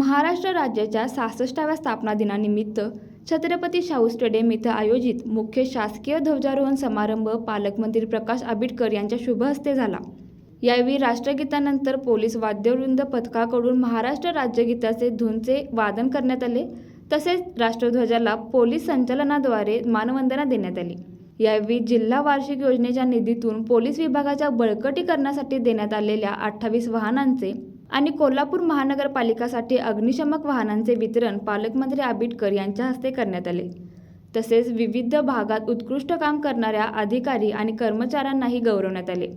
महाराष्ट्र राज्याच्या सहासष्टाव्या स्थापना दिनानिमित्त छत्रपती शाहू स्टेडियम इथं आयोजित मुख्य शासकीय ध्वजारोहण समारंभ पालकमंत्री प्रकाश आंबेडकर यांच्या शुभ हस्ते झाला. यावेळी राष्ट्रगीतानंतर पोलीस वाद्यवृंद पथकाकडून महाराष्ट्र राज्यगीताचे धुनचे वादन करण्यात आले. तसेच राष्ट्रध्वजाला पोलीस संचालनाद्वारे मानवंदना देण्यात आली. यावेळी जिल्हा वार्षिक योजनेच्या निधीतून पोलीस विभागाच्या बळकटीकरणासाठी देण्यात आलेल्या अठ्ठावीस वाहनांचे आणि कोल्हापूर महानगरपालिकासाठी अग्निशमक वाहनांचे वितरण पालकमंत्री आबिटकर यांच्या हस्ते करण्यात आले. तसेच विविध भागात उत्कृष्ट काम करणाऱ्या अधिकारी आणि कर्मचाऱ्यांनाही गौरवण्यात आले.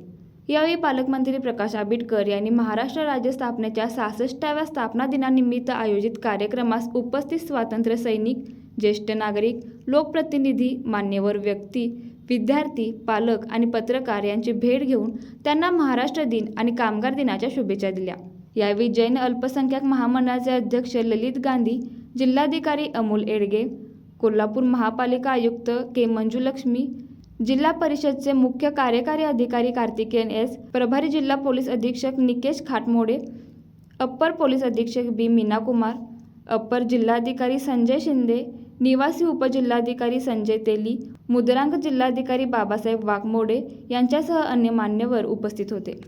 यावेळी पालकमंत्री प्रकाश आबिटकर यांनी महाराष्ट्र राज्य स्थापनेच्या सहासष्टाव्या स्थापना दिनानिमित्त आयोजित कार्यक्रमास उपस्थित स्वातंत्र्य सैनिक ज्येष्ठ नागरिक लोकप्रतिनिधी मान्यवर व्यक्ती विद्यार्थी पालक आणि पत्रकार यांची भेट घेऊन त्यांना महाराष्ट्र दिन आणि कामगार दिनाच्या शुभेच्छा दिल्या. यावेळी जैन अल्पसंख्याक महामंडळाचे अध्यक्ष ललित गांधी जिल्हाधिकारी अमोल एडगे कोल्हापूर महापालिका आयुक्त के मंजुलक्ष्मी जिल्हा परिषदचे मुख्य कार्यकारी अधिकारी कार्तिकेयन एस प्रभारी जिल्हा पोलीस अधीक्षक निकेश खाटमोडे अप्पर पोलीस अधीक्षक बी मीना कुमार अप्पर जिल्हाधिकारी संजय शिंदे निवासी उपजिल्हाधिकारी संजय तेली मुद्रांक जिल्हाधिकारी बाबासाहेब वाघमोडे यांच्यासह अन्य मान्यवर उपस्थित होते.